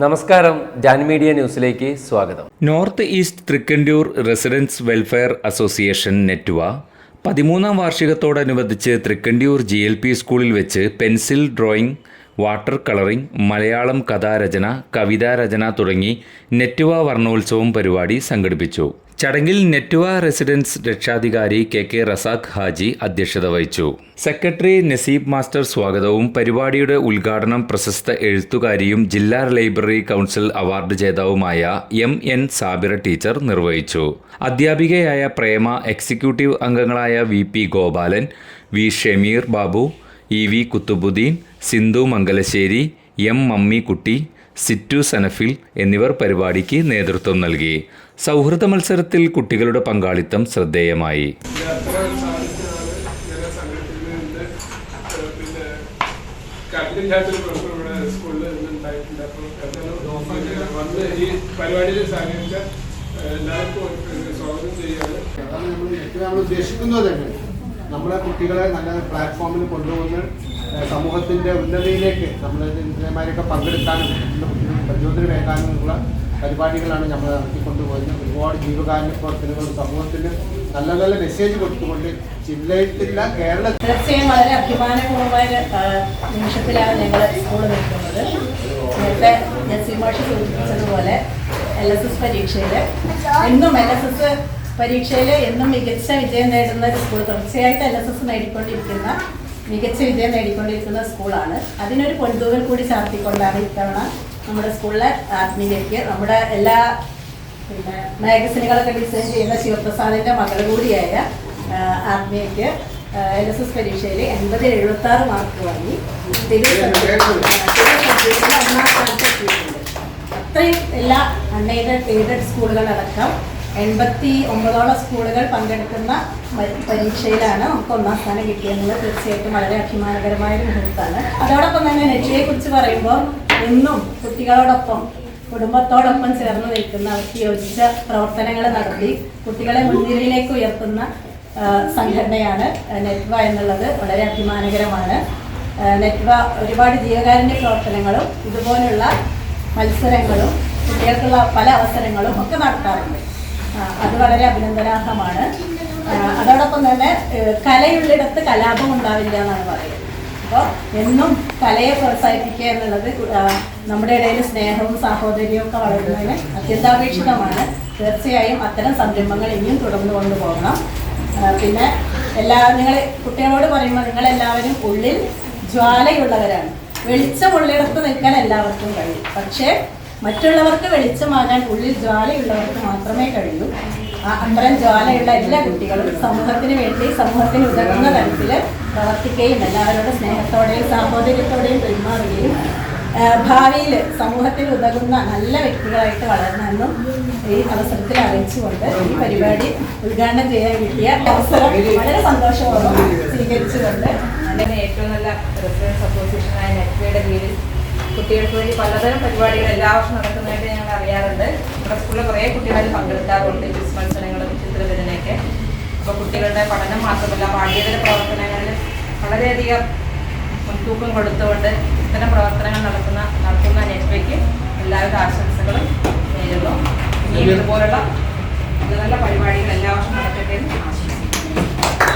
നമസ്കാരം ജാൻ മീഡിയ ന്യൂസിലേക്ക് സ്വാഗതം. North east Trikkandur residence welfare association നെറ്റ്വ പതിമൂന്നാം വാർഷികത്തോടനുബന്ധിച്ച് തൃക്കണ്ടിയൂർ ജി എൽ പി സ്കൂളിൽ വെച്ച് pencil drawing water colouring Malayalam കഥാരചന കവിതാരചന തുടങ്ങി നെറ്റുവ വർണോത്സവം പരിപാടി സംഘടിപ്പിച്ചു. ചടങ്ങിൽ നെറ്റുവ റെസിഡൻസ് രക്ഷാധികാരി കെ കെ റസാഖ് ഹാജി അധ്യക്ഷത വഹിച്ചു. സെക്രട്ടറി നസീബ് മാസ്റ്റർ സ്വാഗതവും പരിപാടിയുടെ ഉദ്ഘാടനം പ്രശസ്ത എഴുത്തുകാരിയും ജില്ലാ ലൈബ്രറി കൗൺസിൽ അവാർഡ് ജേതാവുമായ എം എൻ സാബിറ ടീച്ചർ നിർവഹിച്ചു. അധ്യാപികയായ പ്രേമ എക്സിക്യൂട്ടീവ് അംഗങ്ങളായ V P Gopalan V Shameer Babu E V Kuthubuddin Sindhu Mangalassery M Mammikutty Situ Sanafil എന്നിവർ പരിപാടിക്ക് നേതൃത്വം നൽകി. സൗഹൃദ മത്സരത്തിൽ കുട്ടികളുടെ പങ്കാളിത്തം ശ്രദ്ധേയമായി. എല്ലാവർക്കും സ്വാഗതം ചെയ്യാണ് അതാണ് നമ്മൾ ഏറ്റവും നമ്മൾ ഉദ്ദേശിക്കുന്നത് തന്നെ. നമ്മളെ കുട്ടികളെ നല്ല പ്ലാറ്റ്ഫോമിൽ കൊണ്ടുവന്ന് സമൂഹത്തിന്റെ ഉന്നതിയിലേക്ക് നമ്മൾ ഇതേമാരൊക്കെ പങ്കെടുക്കാനും കുട്ടികൾക്ക് പ്രചോദനമേകാനുമുള്ള പരിപാടികളാണ് നമ്മൾ നടത്തിക്കൊണ്ടുപോകുന്നത്. ഒരുപാട് ജീവകാരുണ്യ പ്രവർത്തനങ്ങളും സമൂഹത്തിന് നല്ല നല്ല മെസ്സേജ് കൊടുത്തുകൊണ്ട് ജില്ലയിലില്ല കേരള തീർച്ചയായും വളരെ അഭിമാനപൂർവമായ നിമിഷത്തിലാണ് ഞങ്ങൾ സ്കൂൾ നിൽക്കുന്നത്. നേരത്തെ ഞാൻ മാഷ് സൂചിപ്പിച്ചതുപോലെ എൽ എസ് എസ് പരീക്ഷയിൽ എന്നും എൽ എസ് എസ് പരീക്ഷയിൽ എന്നും മികച്ച വിജയം നേടുന്ന ഒരു സ്കൂൾ തുടർച്ചയായിട്ട് എൽ എസ് എസ് നേടിക്കൊണ്ടിരിക്കുന്ന മികച്ച വിജയം നേടിക്കൊണ്ടിരിക്കുന്ന സ്കൂളാണ് അതിനൊരു പൊൻതൂവൽ കൂടി ചാർത്തിക്കൊണ്ടാണ് ഇത്തവണ നമ്മുടെ സ്കൂളിലെ ആത്മീയതയ്ക്ക് നമ്മുടെ എല്ലാ പിന്നെ മാഗസിനുകളൊക്കെ ഡിസൈൻ ചെയ്യുന്ന ശിവപ്രസാദിന്റെ മകൾ കൂടിയായ ആത്മീയക്ക് എൽ എസ് എസ് പരീക്ഷയിൽ എൺപതിൽ എഴുപത്തി ആറ് മാർക്ക് വാങ്ങി. ഒന്നാം സ്ഥാനത്ത് എത്തിയിട്ടുണ്ട് അത്രയും എല്ലാ അൺഎയ്ഡഡ് എയ്ഡഡ് സ്കൂളുകളടക്കം എൺപത്തി ഒമ്പതോളം സ്കൂളുകൾ പങ്കെടുക്കുന്ന പരീക്ഷയിലാണ് നമുക്ക് ഒന്നാം സ്ഥാനം കിട്ടിയെന്നുള്ളത് തീർച്ചയായിട്ടും വളരെ അഭിമാനകരമായ ഒരു മുഹൂർത്തമാണ്. അതോടൊപ്പം തന്നെ നെറ്റിയെ കുറിച്ച് പറയുമ്പോൾ എന്നും കുട്ടികളോടൊപ്പം കുടുംബത്തോടൊപ്പം ചേർന്ന് നിൽക്കുന്ന അവർക്ക് യോജിച്ച പ്രവർത്തനങ്ങൾ നടത്തി കുട്ടികളെ മുൻനിരയിലേക്ക് ഉയർത്തുന്ന സംഘടനയാണ് നെറ്റ്വ എന്നുള്ളത് വളരെ അഭിമാനകരമാണ്. നെറ്റ്വ ഒരുപാട് ജീവകാരുണ്യ പ്രവർത്തനങ്ങളും ഇതുപോലുള്ള മത്സരങ്ങളും കുട്ടികൾക്കുള്ള പല അവസരങ്ങളും ഒക്കെ നടത്താറുണ്ട്. അത് വളരെ അഭിനന്ദനാർഹമാണ്. അതോടൊപ്പം തന്നെ കലയുള്ളിടത്ത് കലാപം ഉണ്ടാവില്ല എന്നാണ് പറയുന്നത്. അപ്പോൾ എന്നും കലയെ പ്രോത്സാഹിപ്പിക്കുക എന്നുള്ളത് നമ്മുടെ ഇടയിൽ സ്നേഹവും സാഹോദര്യവും ഒക്കെ വളരുന്നതിന് അത്യന്താപേക്ഷിതമാണ്. തീർച്ചയായും അത്തരം സംരംഭങ്ങൾ ഇനിയും തുടർന്നു കൊണ്ടുപോകണം പിന്നെ എല്ലാ നിങ്ങൾ കുട്ടികളോട് പറയുമ്പോൾ നിങ്ങളെല്ലാവരും ഉള്ളിൽ ജ്വാലയുള്ളവരാണ്. വെളിച്ചമുള്ളിടത്ത് നിൽക്കാൻ എല്ലാവർക്കും കഴിയും. പക്ഷേ മറ്റുള്ളവർക്ക് വെളിച്ചമാകാൻ ഉള്ളിൽ ജ്വാലയുള്ളവർക്ക് മാത്രമേ കഴിയൂ. ആ അത്തരം ജ്വാലയുള്ള എല്ലാ കുട്ടികളും സമൂഹത്തിന് വേണ്ടി സമൂഹത്തിന് ഉതകുന്ന തരത്തിൽ പ്രവർത്തിക്കുകയും എല്ലാവരോടും സ്നേഹത്തോടെയും സാഹോദര്യത്തോടെയും പെരുമാറുകയും ഭാവിയിൽ സമൂഹത്തിൽ ഉതകുന്ന നല്ല വ്യക്തികളായിട്ട് വളരണമെന്നും ഈ അവസരത്തിൽ അറിയിച്ചുകൊണ്ട് ഈ പരിപാടി ഉദ്ഘാടനം ചെയ്യാൻ കിട്ടിയ അവസരം വളരെ സന്തോഷപൂർവം സ്വീകരിച്ചുകൊണ്ട് അതിന് ഏറ്റവും നല്ല റെസിഡൻസ് അസോസിയേഷനായ നെറ്റ്വയുടെ കീഴിൽ കുട്ടികൾക്ക് വേണ്ടി പലതരം പരിപാടികൾ എല്ലാ വർഷവും നടക്കുന്നതായിട്ട് ഞങ്ങൾ അറിയാറുണ്ട്. നമ്മുടെ സ്കൂളിൽ കുറേ കുട്ടികൾ പങ്കെടുക്കാറുണ്ട് ക്വിസ് മത്സരങ്ങളും ചിത്രരചനയൊക്കെ. അപ്പോൾ കുട്ടികളുടെ പഠനം മാത്രമല്ല പാഠ്യേതര പ്രവർത്തനങ്ങളിൽ വളരെയധികം മുൻതൂക്കം കൊടുത്തുകൊണ്ട് ഇത്തരം പ്രവർത്തനങ്ങൾ നടക്കുന്ന നടത്തുന്ന നെറ്റ്വയ്ക്ക് എല്ലാവിധ ആശംസകളും നേരുന്നു. ഇനി ഇതുപോലുള്ള നല്ല നല്ല പരിപാടികൾ എല്ലാ വർഷവും